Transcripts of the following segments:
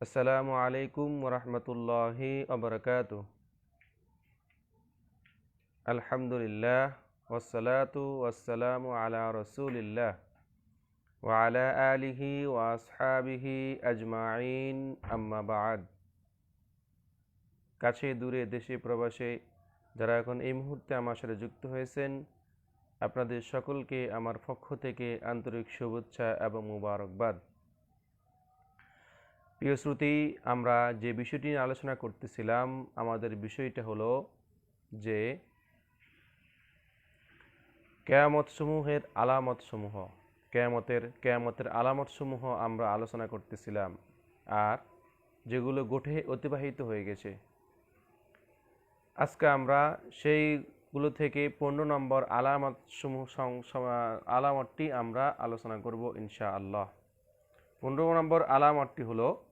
আসসালামু আলাইকুম ওরহমতুল্লাহি অবরকাত আলহামদুলিল্লাহ ওসালাতু ওয়াসালামু আলা রসুলিল্লাহ ওয়ালা আলিহি ওয়াসহাবিহি আজমাইন, আম্মা বাদ। কাছে দূরে দেশে প্রবাসে যারা এখন এই মুহূর্তে আমার সাথে যুক্ত হয়েছেন আপনাদের সকলকে আমার পক্ষ থেকে আন্তরিক শুভেচ্ছা এবং মুবারকবাদ। প্রিয় শ্রুতি, আমরা যে বিষয়টি নিয়ে আলোচনা করতেছিলাম, আমাদের বিষয়টা হলো যে কেয়ামত সমূহের আলামত সমূহ কেয়ামতের কেয়ামতের আলামত সমূহ আমরা আলোচনা করতেছিলাম, আর যেগুলো গোঠে অতিবাহিত হয়ে গেছে। আজকে আমরা সেইগুলো থেকে পনেরো নম্বর আলামত সমূহ আলামতটি আমরা আলোচনা করব ইনশা আল্লাহ পনেরো নম্বর আলামতটি হলো,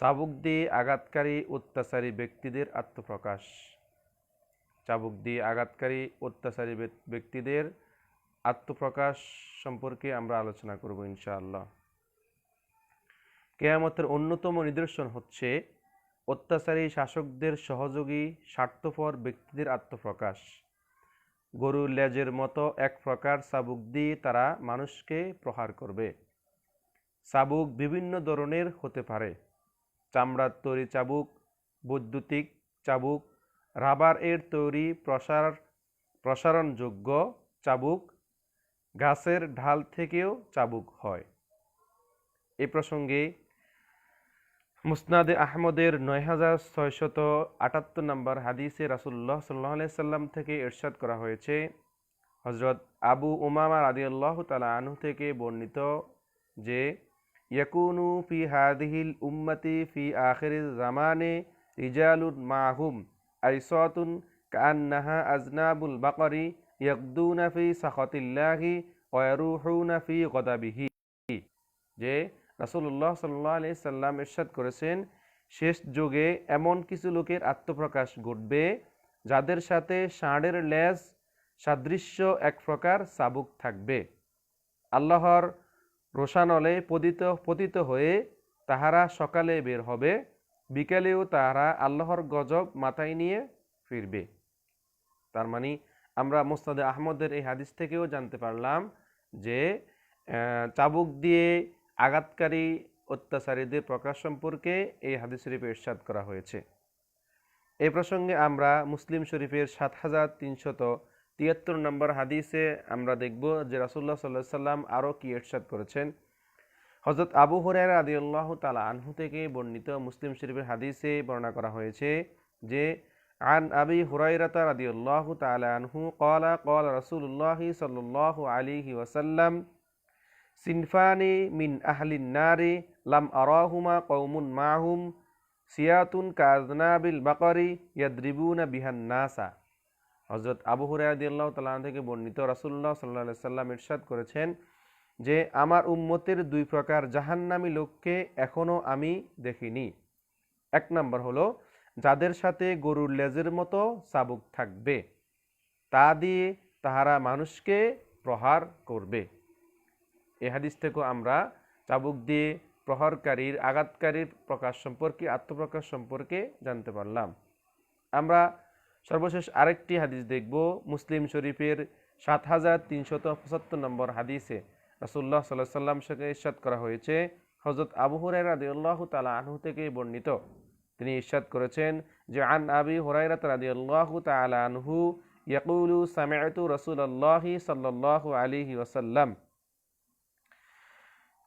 চাবুক দিয়ে আঘাতকারী অত্যাচারী ব্যক্তিদের আত্মপ্রকাশ। চাবুক দিয়ে আঘাতকারী অত্যাচারী ব্যক- ব্যক্তিদের আত্মপ্রকাশ সম্পর্কে আমরা আলোচনা করব ইনশাআল্লাহ। কেয়ামতের অন্যতম নিদর্শন হচ্ছে, অত্যাচারী শাসকদের সহযোগী, স্বার্থপর ব্যক্তিদের আত্মপ্রকাশ। গরুর লেজের মতো এক প্রকার চাবুক দিয়ে তারা মানুষকে প্রহার করবে। চাবুক বিভিন্ন ধরনের হতে পারে। চামড়ার তৈরি চাবুক, বৈদ্যুতিক চাবুক, রাবার এর তৈরি প্রসার, প্রসারণযোগ্য চাবুক, গাছের ঢাল থেকেও চাবুক হয়। এ প্রসঙ্গে মুসনাদে আহমদের নয় হাজার ছয়শত আটাত্তর নম্বর হাদিসে রাসুল্লাহ সাল্লাহ সাল্লাম থেকে ইরশাদ করা হয়েছে। হজরত আবু উমামা রাদিয়াল্লাহু তালা আনহু থেকে বর্ণিত যে, ইয়াকুনু ফি হাদিহিল উম্মতি ফি আখিরিল জামানে রিজালুন মাহুম আইসাতুন কান্নাহা আজনাবুল বাকরি ইয়াকদুনা ফি সাখতিল্লাহি ওয়ারুহুনা ফি গদাবিহি। যে রাসূলুল্লাহ সাল্লাহ আলি সাল্লাম ইরশাদ করেছেন, শেষ যুগে এমন কিছু লোকের আত্মপ্রকাশ ঘটবে যাদের সাথে ষাঁড়ের লেজ সাদৃশ্য এক প্রকার চাবুক থাকবে। আল্লাহর রোশানলে পতিত পতিত হয়ে তাহারা সকালে বের হবে, বিকালেও তাহারা আল্লাহর গজব মাথায় নিয়ে ফিরবে। তার মানে আমরা মোস্তাদে আহমদের এই হাদিস থেকেও জানতে পারলাম যে চাবুক দিয়ে আঘাতকারী অত্যাচারীদের প্রকাশ সম্পর্কে এই হাদিস শরীফে ইরশাদ করা হয়েছে। এ প্রসঙ্গে আমরা মুসলিম শরীফের সাত হাজার তিনশত তিয়াত্তর নম্বর হাদিসে আমরা দেখব যে রাসুল্লাহ সাল্লাহ সাল্লাম আরও কি ইরশাদ করেছেন। হজরত আবু হরের আদিউল্লাহ তালা আনহু থেকে বর্ণিত মুসলিম শরীফের হাদিসে বর্ণনা করা হয়েছে যে, আন আবি হুরাইরাতা রাদিউল্লাহ তালা আনহু কলা কল রাসুল্লাহি সাল্লাহ আলিহি ওয়াসাল্লাম সিনফানে মিন আহলিন নারে লাম আরাহুমা কৌমুন মাহুম সিয়াতুন কাজনাবিল বাকরি ইয়াদ্রিবুনা বিহান নাসা। হজরত আবু হুরায়দিল্লাহ তালাহ থেকে বর্ণিত রাসুল্লাহ সাল্লাহ সাল্লাম ইরশাদ করেছেন যে, আমার উম্মতের দুই প্রকার জাহান্নামী লোককে এখনও আমি দেখিনি। এক নম্বর হলো, যাদের সাথে গরুর লেজের মতো চাবুক থাকবে, তা দিয়ে তাহারা মানুষকে প্রহার করবে। এ হাদিস থেকেও আমরা চাবুক দিয়ে প্রহরকারীর আঘাতকারীর প্রকাশ সম্পর্কে, আত্মপ্রকাশ সম্পর্কে জানতে পারলাম। আমরা সর্বশেষ আরেকটি হাদিস দেখব, মুসলিম শরীফের সাত হাজার তিনশত পঁচাত্তর নম্বর হাদিসে। রাসুল্লাহ সাল্লাহ সাল্লাম সাথে ইরশাদ করা হয়েছে। হজরত আবু হুরাইরা রাদিয়াল্লাহু তাআলা আনহু থেকে বর্ণিত। তিনি ইরশাদ করেছেন যে, আন আবি হুরাইরা রাদিয়াল্লাহু তাআলা আনহু ইয়াকুলু সামি'তু রাসূলুল্লাহি সাল্লাল্লাহু আলাইহি ওয়াসাল্লাম।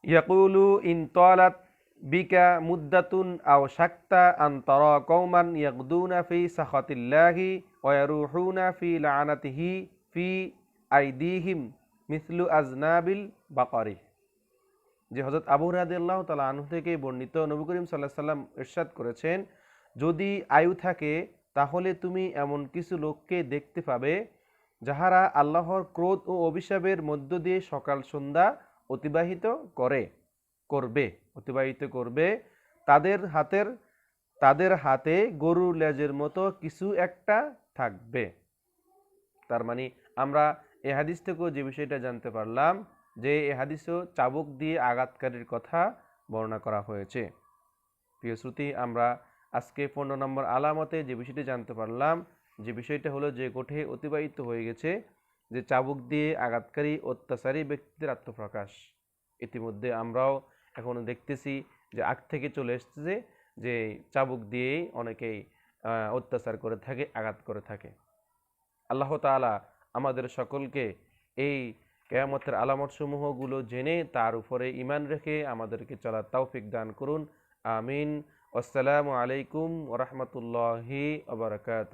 ইয়াকুলু ইন তালাত বিকা মুদ্দাতুন আও শাক্তা আন তারা কওমান ইয়াকদুনা ফি সাখাতিল্লাহি ওয়া ইয়ারুহুনা ফি লানাতিহি ফি আইদিহিম মিসলু আজনাবিল বাকরি। যে হজরত আবু রাদিয়াল্লাহু তাআলা আনহু থেকে বর্ণিত নবী করিম আলাইহি সাল্লাম ইরশাদ করেছেন, যদি আয়ু থাকে, তাহলে তুমি এমন কিছু লোককে দেখতে পাবে যাহারা আল্লাহর ক্রোধ ও অভিশাপের মধ্য দিয়ে সকাল সন্ধ্যা অতিবাহিত করে, করবে, অতিবাহিত করবে। তাদের হাতের, তাদের হাতে গরুর লেজের মতো কিছু একটা থাকবে। তার মানে আমরা এ হাদিস থেকেও যে বিষয়টা জানতে পারলাম যে এই হাদিসেও চাবুক দিয়ে আঘাতকারীর কথা বর্ণনা করা হয়েছে। প্রিয় শ্রুতি, আমরা আজকে পনেরো নম্বর আলামতে যে বিষয়টি জানতে পারলাম, যে বিষয়টা হলো যে গোঠে অতিবাহিত হয়ে গেছে যে চাবুক দিয়ে আঘাতকারী অত্যাচারী ব্যক্তিদের আত্মপ্রকাশ। ইতিমধ্যে আমরাও এখন দেখতেছি যে আগ থেকে চলে এসেছে যে চাবুক দিয়েই অনেকেই অত্যাচার করে থাকে, আঘাত করে থাকে। আল্লাহ তাআলা আমাদের সকলকে এই কেয়ামতের আলামতসমূহগুলো জেনে তার উপরে ইমান রেখে আমাদেরকে চলার তৌফিক দান করুন। আমিন। আসসালামু আলাইকুম ওরহমতুল্লাহি আবরকাত